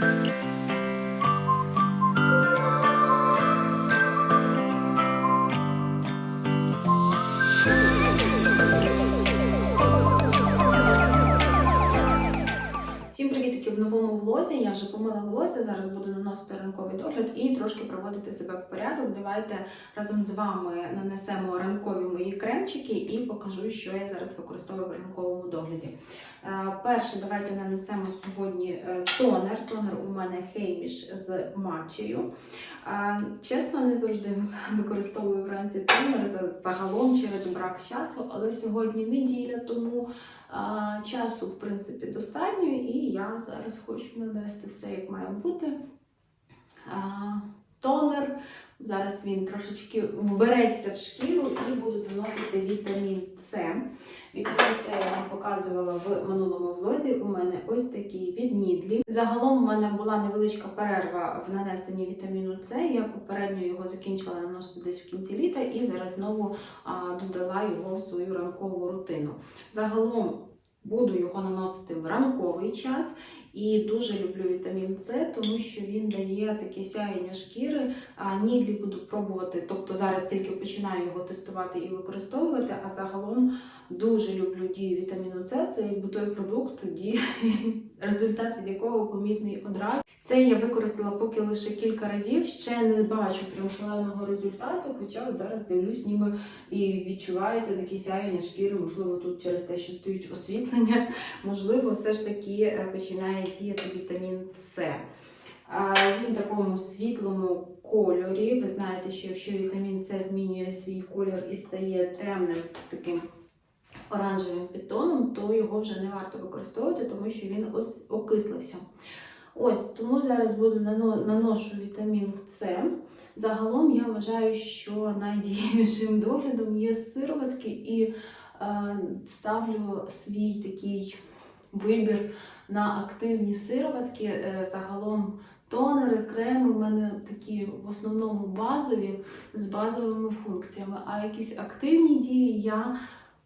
Música новому влозі. Я вже помила волосся. Зараз буду наносити ранковий догляд і трошки приводити себе в порядок. Давайте разом з вами нанесемо ранкові мої кремчики і покажу, що я зараз використовую в ранковому догляді. Е, Перше, давайте нанесемо сьогодні е, тонер. Тонер у мене хейміш з матчею. Е, Чесно, не завжди використовую вранці тонер загалом через брак часу, але сьогодні неділя, тому часу, в принципі, достатньо, і я зараз хочу надасти все, як має бути. Тонер. Зараз він трошечки вбереться в шкіру і буду наносити вітамін С. Вітамін С я вам показувала в минулому влозі. У мене ось такий від Нідлі. Загалом у мене була невеличка перерва в нанесенні вітаміну С. Я попередньо його закінчила наносити десь в кінці літа і зараз знову додала його в свою ранкову рутину. Загалом буду його наносити в ранковий час. І дуже люблю вітамін С, тому що він дає таке сяєння шкіри. А ніглі буду пробувати, тобто зараз тільки починаю його тестувати і використовувати. А загалом дуже люблю дію вітаміну С. Це якби той продукт, дії, результат від якого помітний одразу. Це я використала поки лише кілька разів. Ще не бачу прям шаленого результату, хоча от зараз дивлюсь, ніби і відчувається таке сяєння шкіри, можливо, тут через те, що стоїть освітлення, можливо, все ж таки е, починає діяти вітамін С. Він в такому світлому кольорі. Ви знаєте, що якщо вітамін С змінює свій колір і стає темним з таким оранжевим підтоном, то його вже не варто використовувати, тому що він окислився. Ось тому зараз буду наношу вітамін С. Загалом я вважаю, що найдієвішим доглядом є сироватки і е, ставлю свій такий вибір на активні сироватки. Е, загалом тонери, креми в мене такі в основному базові з базовими функціями, а якісь активні дії я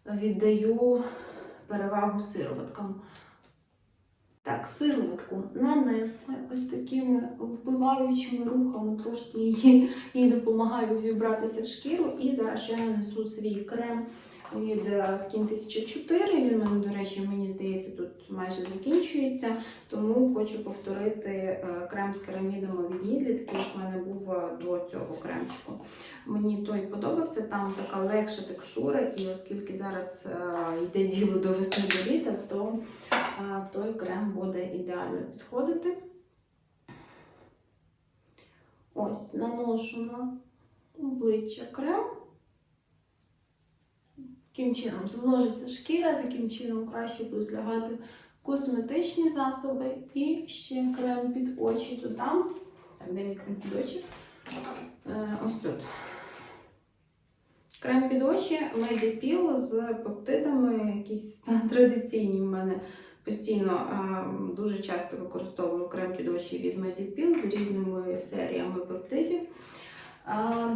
віддаю перевагу сироваткам. Так, сироватку нанесли ось такими вбиваючими рухами, трошки її, їй допомагаю зібратися в шкіру. І зараз я нанесу свій крем від е, Skin 1004. Він мене, до речі, мені здається, тут майже закінчується. Тому хочу повторити е, крем з керамідами від Нідлі, такий в мене був е, до цього кремчику. Мені той подобався, там така легша текстура, і оскільки зараз йде діло до весни до літа, то той крем буде ідеально підходити. Ось, наношу на обличчя крем. Таким чином зволожиться шкіра, таким чином краще будуть лягати косметичні засоби і ще крем під очі додам. Так, де мій крем під очі? Е, ось тут. Крем під очі Медіпіл з пептидами, якісь традиційні в мене постійно е, дуже часто використовую крем під очі від Медіпіл з різними серіями пептидів.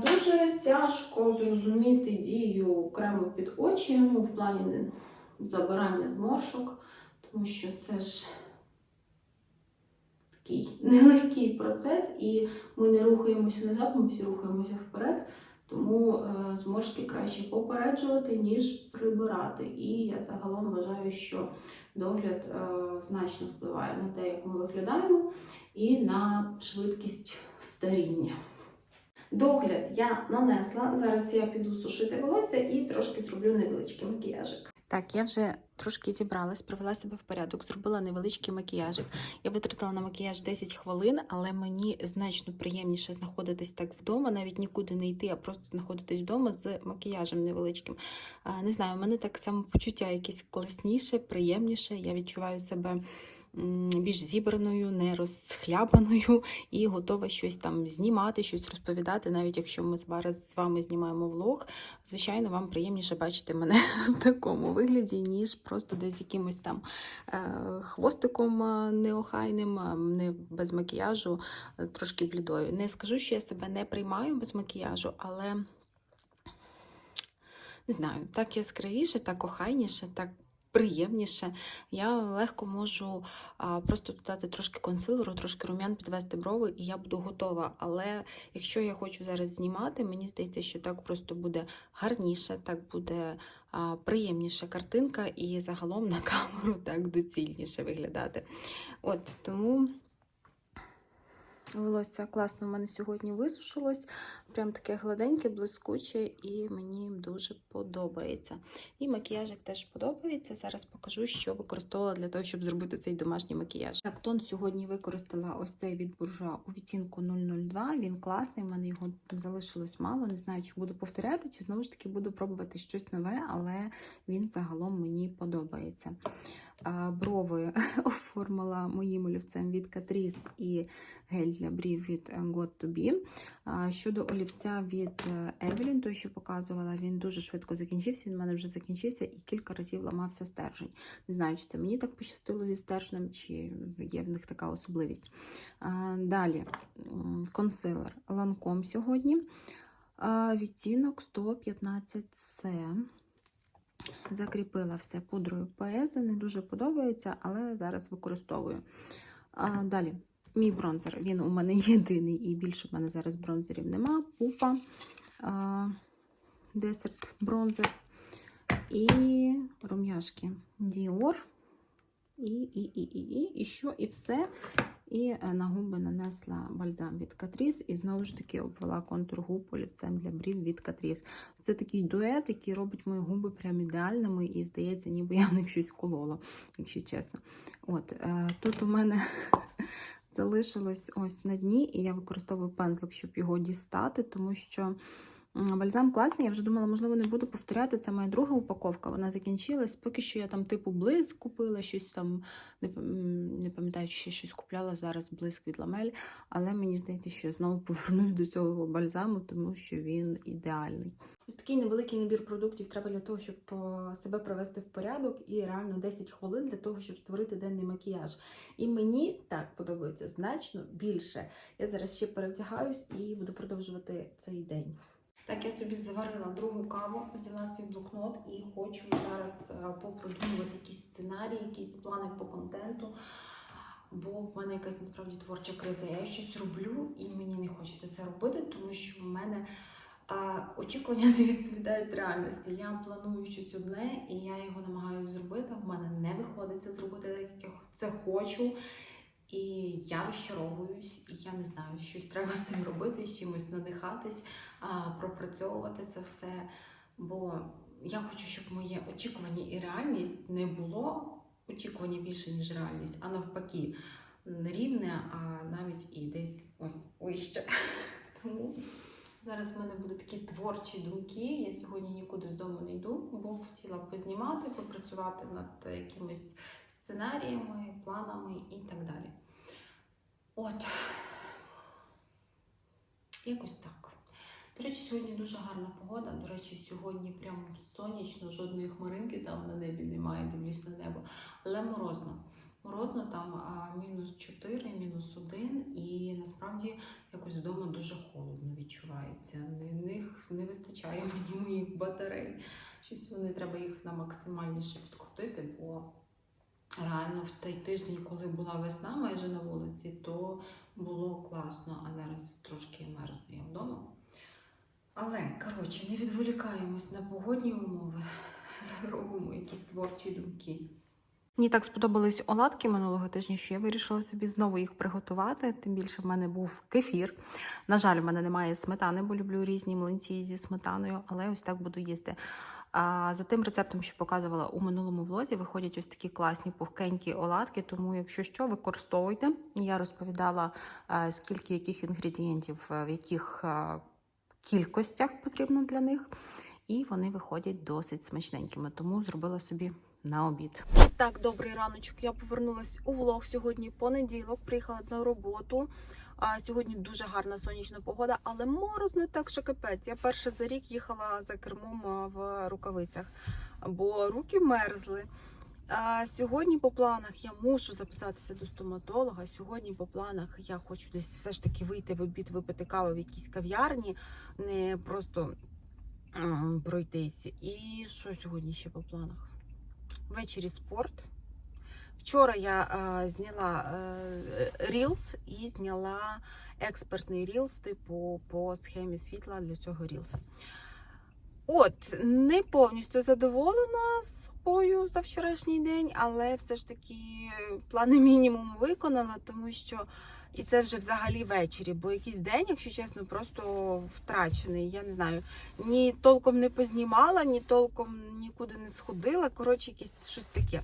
Дуже тяжко зрозуміти дію крему під очі, ну, в плані забирання зморшок, тому що це ж такий нелегкий процес, і ми не рухаємося назад, ми всі рухаємося вперед. Тому е, зморшки краще попереджувати, ніж прибирати. І я загалом вважаю, що догляд е, значно впливає на те, як ми виглядаємо, і на швидкість старіння. Догляд я нанесла. Зараз я піду сушити волосся і трошки зроблю невеличкий макіяжик. Так, я вже трошки зібралась, привела себе в порядок, зробила невеличкий макіяжик. Я витратила на макіяж 10 хвилин, але мені значно приємніше знаходитись так вдома, навіть нікуди не йти, а просто знаходитись вдома з макіяжем невеличким. Не знаю, у мене так самопочуття якесь класніше, приємніше. Я відчуваю себе більш зібраною, не розхлябаною і готова щось там знімати, щось розповідати, навіть якщо ми зараз з вами знімаємо влог. Звичайно, вам приємніше бачити мене в такому вигляді, ніж просто десь якимось там е, хвостиком е, неохайним, е, не без макіяжу, трошки блідою. Не скажу, що я себе не приймаю без макіяжу, але не знаю, так яскравіше, так охайніше, так приємніше. Я легко можу просто додати трошки консилеру, трошки рум'ян, підвести брови, і я буду готова. Але якщо я хочу зараз знімати, мені здається, що так просто буде гарніше, так буде приємніша картинка, і загалом на камеру так доцільніше виглядати. От тому. Волосся класно в мене сьогодні висушилось. Прям таке гладеньке, блискуче, і мені дуже подобається. І макіяжик теж подобається. Зараз покажу, що використовувала для того, щоб зробити цей домашній макіяж. Так, тон сьогодні використала ось цей від буржуа у відтінку 002. Він класний, в мене його залишилось мало. Не знаю, чи буду повторяти, чи знову ж таки буду пробувати щось нове, але він загалом мені подобається. Брови оформила моїм олівцем від Catrice і гель для брів від God to Be. Щодо олівця від е, Evelyn, той, що показувала, він дуже швидко закінчився. Він в мене вже закінчився і кілька разів ламався стержень. Не знаю, чи це мені так пощастило зі стержнем, чи є в них така особливість. Далі консилер Lancome сьогодні. Відтінок 115C. Закріпила все пудрою Пезе, не дуже подобається, але зараз використовую. А, далі, мій бронзер. Він у мене єдиний, і більше в мене зараз бронзерів нема. Пупа, а, десерт бронзер і рум'яшки Dior. І, і, і, і, і, і що, і все. І е, на губи нанесла бальзам від Catrice і знову ж таки обвела контур губ олівцем для брів від Catrice. Це такий дует, який робить мої губи прям ідеальними, і здається, ніби я в них щось колола, якщо чесно. От е, тут у мене залишилось ось на дні, і я використовую пензлик, щоб його дістати, тому що. Бальзам класний, я вже думала, можливо, не буду повторяти. Це моя друга упаковка, вона закінчилась. Поки що я там типу блиск купила, щось там, не, пам'ятаю, ще щось купляла зараз блиск від ламель. Але мені здається, що я знову повернусь до цього бальзаму, тому що він ідеальний. Ось такий невеликий набір продуктів треба для того, щоб себе привести в порядок, і реально 10 хвилин для того, щоб створити денний макіяж. І мені так подобається значно більше. Я зараз ще перевдягаюсь і буду продовжувати цей день. Так, я собі заварила другу каву, взяла свій блокнот і хочу зараз е, попродумувати якісь сценарії, якісь плани по контенту. Бо в мене якась насправді творча криза. Я щось роблю і мені не хочеться це робити, тому що в мене а, очікування не відповідають реальності. Я планую щось одне, і я його намагаюся зробити. В мене не виходить це зробити так, як я це хочу. І я розчаровуюсь, і я не знаю, щось треба з тим робити, з чимось надихатись, пропрацьовувати це все. Бо я хочу, щоб моє очікування і реальність не було очікування більше, ніж реальність, а навпаки, не рівне, а навіть і десь ось вище. Тому зараз в мене будуть такі творчі думки. Я сьогодні нікуди з дому не йду, бо хотіла познімати, попрацювати над якимись сценаріями, планами і так далі. От. Якось так. До речі, сьогодні дуже гарна погода. До речі, сьогодні прям сонячно, жодної хмаринки там на небі немає, дивлюсь на небо. Але морозно. Морозно там мінус 4, мінус 1, і насправді якось вдома дуже холодно відчувається. Них не вистачає мені моїх батарей. Щось вони треба їх на максимальніше підкрутити, бо реально в той тиждень, коли була весна майже на вулиці, то було класно, а зараз трошки мерзну я вдома. Але, коротше, не відволікаємось на погодні умови, робимо якісь творчі думки. Мені так сподобались оладки минулого тижня, що я вирішила собі знову їх приготувати. Тим більше в мене був кефір. На жаль, в мене немає сметани, бо люблю різні млинці зі сметаною, але ось так буду їсти. А за тим рецептом, що показувала у минулому влозі, виходять ось такі класні пухкенькі оладки. Тому, якщо що, використовуйте. Я розповідала, е, скільки яких інгредієнтів, е, в яких е, кількостях потрібно для них. І вони виходять досить смачненькими, тому зробила собі на обід. Так, добрий раночок. Я повернулася у влог сьогодні. Понеділок приїхала на роботу. А сьогодні дуже гарна сонячна погода, але морозно так, що капець. Я перше за рік їхала за кермом в рукавицях, бо руки мерзли. А сьогодні по планах я мушу записатися до стоматолога. Сьогодні по планах я хочу десь все ж таки вийти в обід, випити каву в якійсь кав'ярні, не просто пройтись. І що сьогодні ще по планах? ввечері спорт. Вчора я е, зняла е, Reels і зняла експертний рілс, типу по схемі світла для цього рілса. От, не повністю задоволена собою за вчорашній день, але все ж таки плани мінімум виконала, тому що і це вже взагалі ввечері, бо якийсь день, якщо чесно, просто втрачений. Я не знаю, ні толком не познімала, ні толком нікуди не сходила. Коротше, якесь щось таке.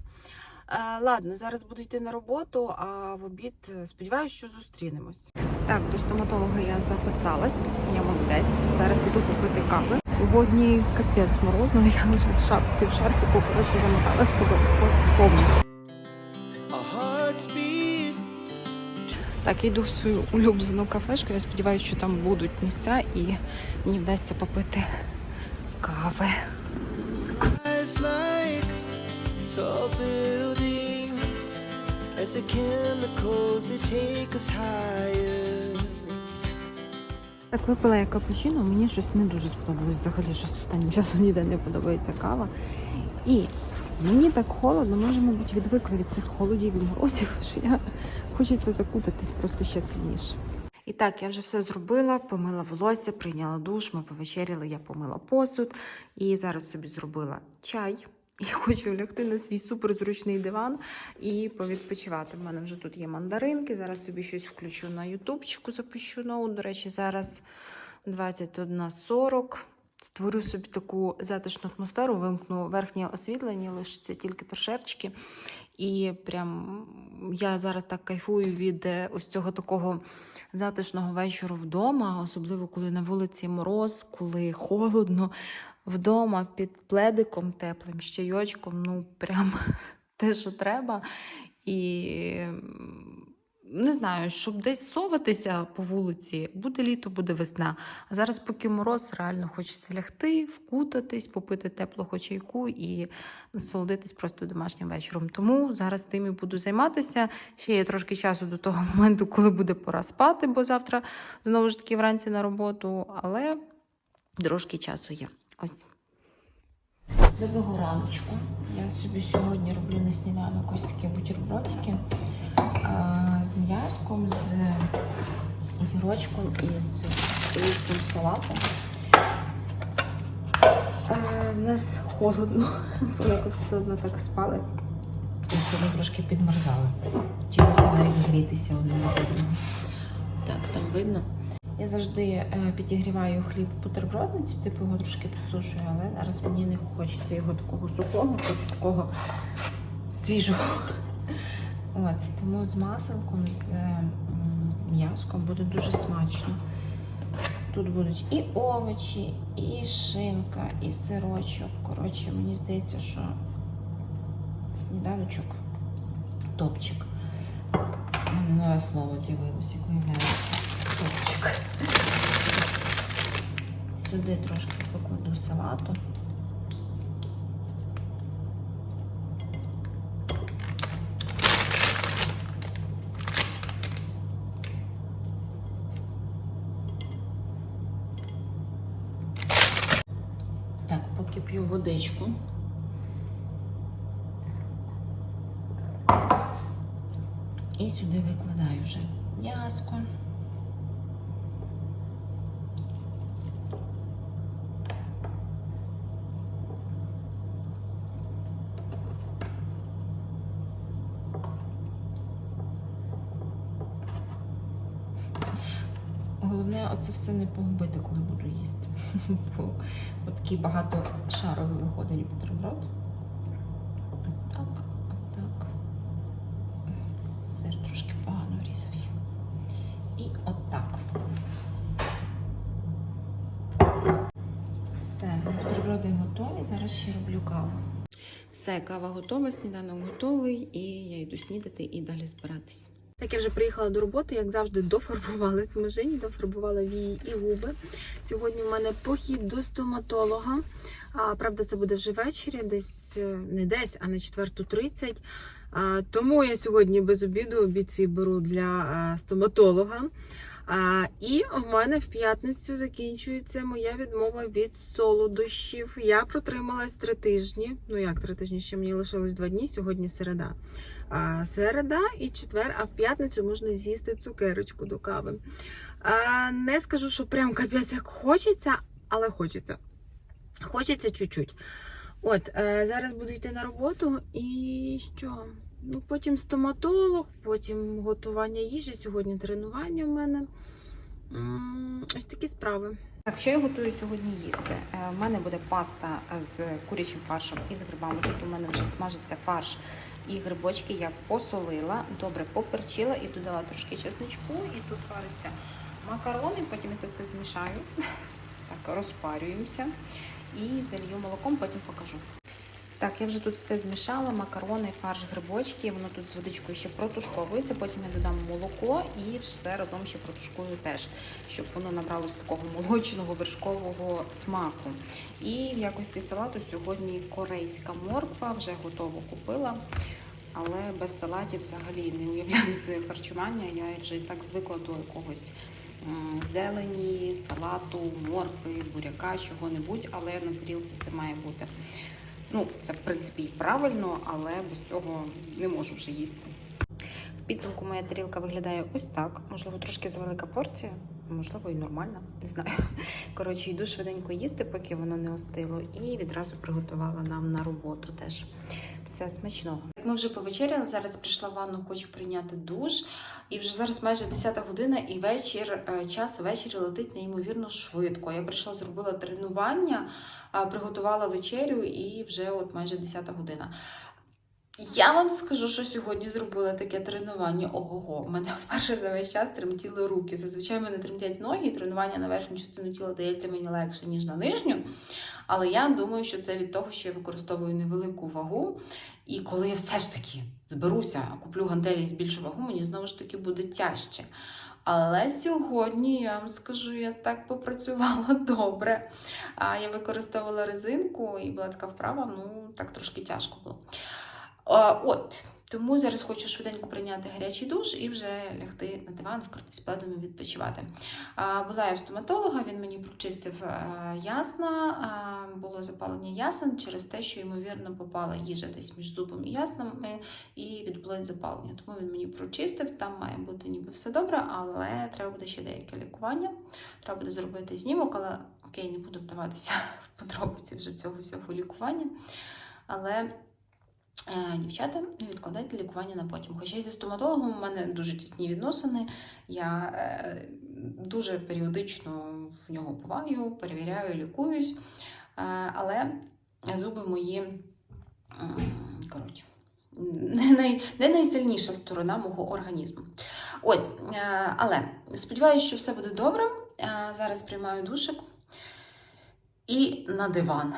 Е, ладно, зараз буду йти на роботу, а в обід е, сподіваюся, що зустрінемось. Так, до стоматолога я записалась. Я молодець. Зараз іду попити кави. Сьогодні капець морозно, я вже в шапці, в шарфіку, коротше, замоталась по повністю. Так, йду в свою улюблену кафешку. Я сподіваюся, що там будуть місця і мені вдасться попити кави. As the chemicals they take us higher. Так, випила я капучино, мені щось не дуже сподобалось. Взагалі щось останнім часом ніде не подобається кава. І мені так холодно, може, мабуть, відвикла від цих холодів і морозів, що я хочеться закутатись просто ще сильніше. І так, я вже все зробила, помила волосся, прийняла душ, ми повечеряли, я помила посуд і зараз собі зробила чай. І хочу лягти на свій суперзручний диван і повідпочивати. У мене вже тут є мандаринки. Зараз собі щось включу на ютубчику, запущу ноут. До речі, зараз 21.40. Створю собі таку затишну атмосферу, вимкну верхнє освітлення, лишиться тільки торшерчики. І прям я зараз так кайфую від е, ось цього такого затишного вечору вдома, особливо коли на вулиці мороз, коли холодно. Вдома під пледиком теплим, з чайочком, ну прям те, що треба. І не знаю, щоб десь соватися по вулиці, буде літо, буде весна. А зараз, поки мороз, реально хочеться лягти, вкутатись, попити теплого чайку і насолодитись просто домашнім вечором. Тому зараз тим і буду займатися. Ще є трошки часу до того моменту, коли буде пора спати, бо завтра знову ж таки вранці на роботу, але трошки часу є. Ось. Доброго раночку. Я собі сьогодні роблю на сніданок ось такі бутербродики з м'язком, з гірочком і з листям салату. У нас холодно, бо якось все одно так спали. І сьогодні трошки підмерзали. Хотілося навіть грітися один на одному. Так, там видно. Я завжди е, підігріваю хліб в бутербродниці, типу його трошки підсушую, але зараз мені не хочеться його такого сухого, хочу такого свіжого. От, тому з маселком, з м, м'яском буде дуже смачно. Тут будуть і овочі, і шинка, і сирочок. Коротше, мені здається, що сніданочок топчик. У мене нове слово з'явилося, як виявляється. Топчик. Сюди трошки покладу салату. Так, поки п'ю водичку. І сюди викладаю вже м'яско. Все не погубити, коли буду їсти. Бо от такий багатошаровий виходить бутерброд. Отак, отак. Це трошки погано різався. І отак. Все, бутерброди готові. Зараз ще роблю каву. Все, кава готова, сніданок готовий, і я йду снідати і далі збиратись. Так, я вже приїхала до роботи, як завжди, дофарбувалась в межині, дофарбувала вії і губи. Сьогодні в мене похід до стоматолога. А, правда, це буде вже ввечері, десь е, не десь, а на 4.30. А, тому я сьогодні без обіду обід свій беру для е, стоматолога. А, і в мене в п'ятницю закінчується моя відмова від солодощів. Я протрималась три тижні. Ну як три тижні? Ще мені лишилось два дні. Сьогодні середа. Середа і четвер, а в п'ятницю можна з'їсти цукерочку до кави. Не скажу, що прям капець як хочеться, але хочеться. Хочеться чуть-чуть. От, е, зараз буду йти на роботу і що? Ну, потім стоматолог, потім готування їжі. Сьогодні тренування в мене. Ось такі справи. Так, що я готую сьогодні їсти? Е, У мене буде паста з курячим фаршем і з грибами. Тут у мене вже смажиться фарш і грибочки. Я посолила, добре поперчила і додала трошки чесничку. І тут вариться макарони. Потім я це все змішаю. Так, розпарюємося і залью молоком, потім покажу. Так, я вже тут все змішала, макарони, фарш, грибочки. Воно тут з водичкою ще протушковується. Потім я додам молоко і все разом ще протушкую теж, щоб воно набралось такого молочного вершкового смаку. І в якості салату сьогодні корейська морква вже готово купила. Але без салатів взагалі не уявляю своє харчування. Я вже так звикла до якогось зелені, салату, моркви, буряка, чого-небудь, але на тарілці це має бути. Ну, це в принципі і правильно, але без цього не можу вже їсти. В підсумку моя тарілка виглядає ось так. Можливо, трошки завелика порція, можливо, і нормальна, не знаю. Коротше, йду швиденько їсти, поки воно не остило, і відразу приготувала нам на роботу теж. Все смачного. Ми вже повечеряли. Зараз прийшла в ванну, хочу прийняти душ. І вже зараз майже 10 година, і вечір, е, час ввечері летить неймовірно швидко. Я прийшла, зробила тренування, приготувала вечерю, і вже от майже 10 година. Я вам скажу, що сьогодні зробила таке тренування. Ого-го, у мене вперше за весь час тремтіли руки. Зазвичай мене тремтять ноги, і тренування на верхню частину тіла дається мені легше, ніж на нижню. Але я думаю, що це від того, що я використовую невелику вагу. І коли я все ж таки зберуся, куплю гантелі з більшу вагу, мені знову ж таки буде тяжче. Але сьогодні я вам скажу, я так попрацювала добре. А я використовувала резинку і була така вправа, ну так трошки тяжко було. От. Тому зараз хочу швиденько прийняти гарячий душ і вже лягти на диван, вкритись пледом і відпочивати. Була я в стоматолога, він мені прочистив ясна, було запалення ясен через те, що ймовірно попала їжа десь між зубом і яснами і відбулось запалення. Тому він мені прочистив, там має бути ніби все добре, але треба буде ще деяке лікування. Треба буде зробити знімок, але окей, не буду вдаватися в подробиці вже цього всього лікування. Але Е, Дівчата, не відкладайте лікування на потім. Хоча зі стоматологом у мене дуже тісні відносини. Я е, дуже періодично в нього буваю, перевіряю, лікуюсь. Е, але зуби мої, коротше, не, най, не найсильніша сторона мого організму. Ось, е, але сподіваюся, що все буде добре. Е, зараз приймаю душик і на диван.